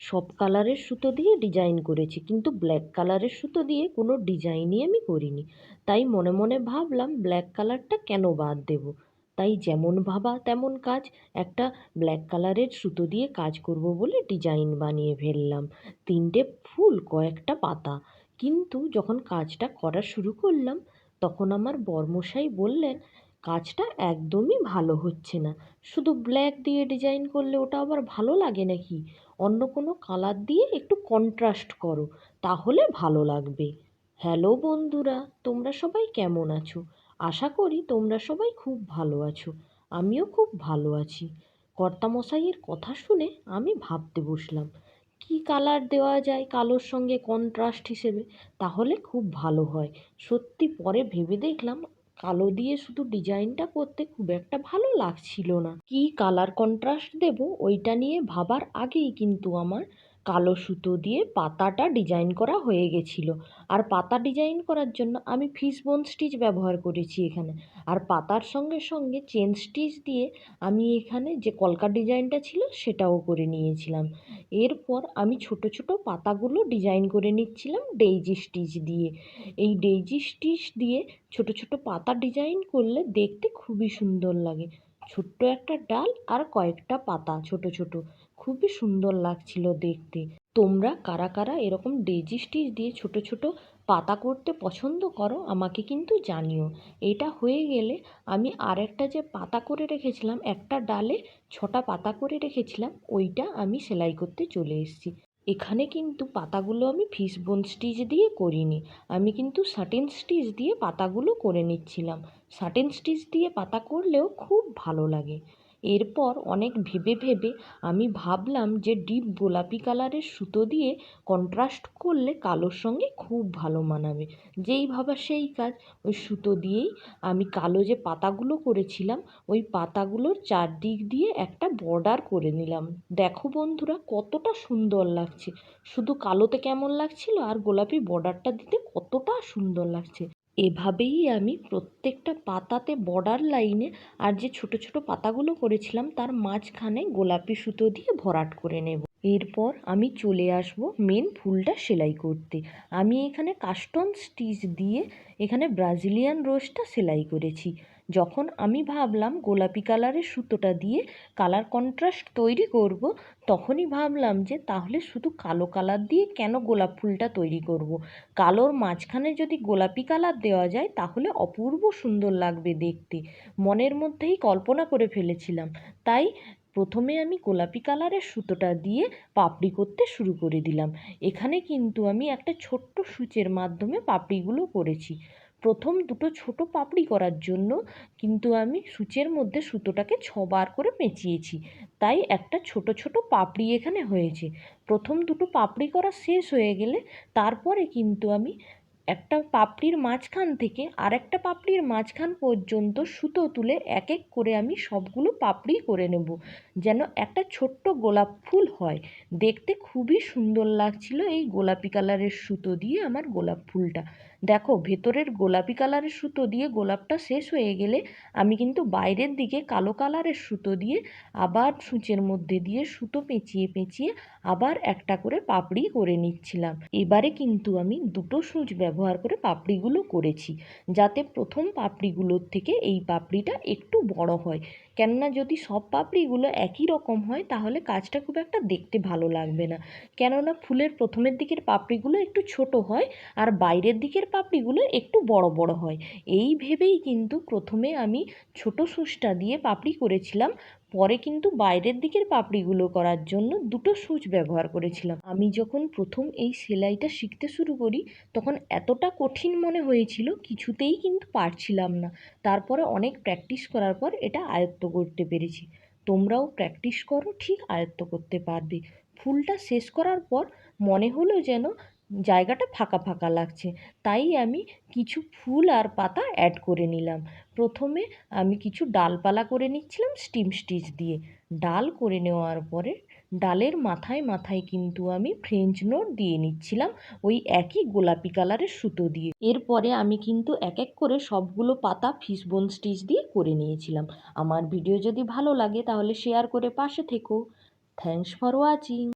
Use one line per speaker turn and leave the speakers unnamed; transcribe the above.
সব কালারের সুতো দিয়ে ডিজাইন করেছি, কিন্তু ব্ল্যাক কালারের সুতো দিয়ে কোনো ডিজাইনই আমি করিনি। তাই মনে মনে ভাবলাম ব্ল্যাক কালারটা কেন বাদ দেব? তাই যেমন ভাবা তেমন কাজ, একটা ব্ল্যাক কালারের সুতো দিয়ে কাজ করব বলে ডিজাইন বানিয়ে ফেললাম। তিনটে ফুল, কয়েকটা পাতা। কিন্তু যখন কাজটা করা শুরু করলাম, তখন আমার বরমশাই বললেন কাজটা একদমই ভালো হচ্ছে না। শুধু ব্ল্যাক দিয়ে ডিজাইন করলে ওটা আবার ভালো লাগে নাকি? অন্য কোনো কালার দিয়ে একটু কন্ট্রাস্ট করো, তাহলে ভালো লাগবে। হ্যালো বন্ধুরা, তোমরা সবাই কেমন আছো? আশা করি তোমরা সবাই খুব ভালো আছো। আমিও খুব ভালো আছি। কর্তামশাইয়ের কথা শুনে আমি ভাবতে বসলাম, কি কালার দেওয়া যায় কালোর সঙ্গে কন্ট্রাস্ট হিসেবে? তাহলে খুব ভালো হয়। সত্যি পরে ভেবে দেখলাম কালো দিয়ে শুধু ডিজাইনটা করতে খুব একটা ভালো লাগছিল না। কি কালার কন্ট্রাস্ট দেব, ওইটা নিয়ে ভাবার আগেই কিন্তু আমার কালো সুতো দিয়ে পাতাটা ডিজাইন করা হয়ে গেছিল। আর পাতা ডিজাইন করার জন্য আমি ফিস বোন স্টিচ ব্যবহার করেছি এখানে। আর পাতার সঙ্গে সঙ্গে চেন স্টিচ দিয়ে আমি এখানে যে কলকা ডিজাইনটা ছিল সেটাও করে নিয়েছিলাম। এরপর আমি ছোট ছোট পাতাগুলো ডিজাইন করে নিচ্ছিলাম ডেইজি স্টিচ দিয়ে। এই ডেইজি স্টিচ দিয়ে ছোট ছোট পাতা ডিজাইন করলে দেখতে খুবই সুন্দর লাগে। ছোট্ট একটা ডাল আর কয়েকটা পাতা, ছোট ছোট। খুবই সুন্দর লাগছিল দেখতে। তোমরা কারা কারা এরকম ডেজি স্টিচ দিয়ে ছোট ছোট পাতা করতে পছন্দ করো আমাকে কিন্তু জানিও। এটা হয়ে গেলে আমি আর একটা যে পাতা করে রেখেছিলাম, একটা ডালে ছটা পাতা করে রেখেছিলাম, ওইটা আমি সেলাই করতে চলে এসেছি। এখানে কিন্তু পাতাগুলো আমি ফিসবোন স্টিচ দিয়ে করিনি। আমি কিন্তু সাটিন স্টিচ দিয়ে পাতাগুলো করে নিচ্ছিলাম। সাটিন স্টিচ দিয়ে পাতা করলেও খুব ভালো লাগে। এরপর অনেক ভেবে ভেবে আমি ভাবলাম যে ডিপ গোলাপি কালারের সুতো দিয়ে কন্ট্রাস্ট করলে কালোর সঙ্গে খুব ভালো মানাবে। যেই ভাবা সেই কাজ। ওই সুতো দিয়েই আমি কালো যে পাতাগুলো করেছিলাম, ওই পাতাগুলোর চারদিক দিয়ে একটা বর্ডার করে নিলাম। দেখো বন্ধুরা, কতটা সুন্দর লাগছে। শুধু কালোতে কেমন লাগছিল আর গোলাপি বর্ডারটা দিতে কতটা সুন্দর লাগছে। এভাবেই আমি প্রত্যেকটা পাতাতে বর্ডার লাইনে আর যে ছোট ছোট পাতাগুলো করেছিলাম, তার মাঝখানে গোলাপি সুতো দিয়ে ভরাট করে নেব। এরপর আমি চলে আসব মেন ফুলটা সেলাই করতে। আমি এখানে কাস্টন স্টিচ দিয়ে এখানে ব্রাজিলিয়ান রোজটা সেলাই করেছি। যখন আমি ভাবলাম গোলাপি কালারের সুতোটা দিয়ে কালার কন্ট্রাস্ট তৈরি করব, তখনই ভাবলাম যে তাহলে শুধু কালো কালার দিয়ে কেন গোলাপ ফুলটা তৈরি করব। কালোর মাঝখানে যদি গোলাপি কালার দেওয়া যায় তাহলে অপূর্ব সুন্দর লাগবে দেখতে। মনের মধ্যেই কল্পনা করে ফেলেছিলাম। তাই প্রথমে আমি গোলাপি কালারের সুতোটা দিয়ে পাপড়ি করতে শুরু করে দিলাম। এখানে কিন্তু আমি একটা ছোট্ট সূচের মাধ্যমে পাপড়িগুলো করেছি। প্রথম দুটো ছোট পাপড়ি করার জন্য কিন্তু আমি সূচের মধ্যে সুতোটাকে ছবার করে পেঁচিয়েছি। তাই একটা ছোট ছোট পাপড়ি এখানে হয়েছে। প্রথম দুটো পাপড়ি করা শেষ হয়ে গেলে তারপরে কিন্তু আমি একটা পাপড়ির মাঝখান থেকে আরেকটা পাপড়ির মাঝখান পর্যন্ত সুতো তুলে এক এক করে আমি সবগুলো পাপড়ি করে নেব যেন একটা ছোট্ট গোলাপ ফুল হয়। দেখতে খুবই সুন্দর লাগছিল এই গোলাপি কালারের সুতো দিয়ে আমার গোলাপ ফুলটা। দেখো, ভেতরের গোলাপি কালারের সুতো দিয়ে গোলাপটা শেষ হয়ে গেলে আমি কিন্তু বাইরের দিকে কালো কালারের সুতো দিয়ে আবার সূচের মধ্যে দিয়ে সুতো পেঁচিয়ে পেঁচিয়ে আবার একটা করে পাপড়ি করে নিচ্ছিলাম। এবারে কিন্তু আমি দুটো সূচ ব্যবহার করে পাপড়িগুলো করেছি, যাতে প্রথম পাপড়িগুলোর থেকে এই পাপড়িটা একটু বড় হয়। কেননা যদি সব পাপড়িগুলো একই রকম হয়, তাহলে কাজটা খুব একটা দেখতে ভালো লাগবে না। কেননা ফুলের প্রথমের দিকের পাপড়িগুলো একটু ছোট হয় আর বাইরের দিকের পাপড়িগুলো একটু বড় বড় হয়। এই ভেবেই কিন্তু প্রথমে আমি ছোট সুচটা দিয়ে পাপড়ি করেছিলাম, পরে কিন্তু বাইরের দিকের পাপড়িগুলো করার জন্য দুটো সুচ ব্যবহার করেছিলাম। আমি যখন প্রথম এই সেলাইটা শিখতে শুরু করি, তখন এতটা কঠিন মনে হয়েছিল, কিছুতেই কিন্তু পারছিলাম না। তারপরে অনেক প্র্যাকটিস করার পর এটা আয়ত্ত করতে পেরেছি। তোমরাও প্র্যাকটিস করো, ঠিক আয়ত্ত করতে পারবে। ফুলটা শেষ করার পর মনে হলো যেন জায়গাটা ফাঁকা ফাঁকা লাগছে। তাই আমি কিছু ফুল আর পাতা অ্যাড করে নিলাম। প্রথমে আমি কিছু ডালপালা করে নিচ্ছিলাম স্টিম স্টিচ দিয়ে। ডাল করে নেওয়ার পরে ডালের মাথায় মাথায় কিন্তু আমি ফ্রেঞ্চ নোট দিয়ে নিচ্ছিলাম ওই একই গোলাপি কালারের সুতো দিয়ে। এরপরে আমি কিন্তু এক এক করে সবগুলো পাতা ফিসবোন স্টিচ দিয়ে করে নিয়েছিলাম। আমার ভিডিও যদি ভালো লাগে তাহলে শেয়ার করে পাশে থেকো। Thanks for watching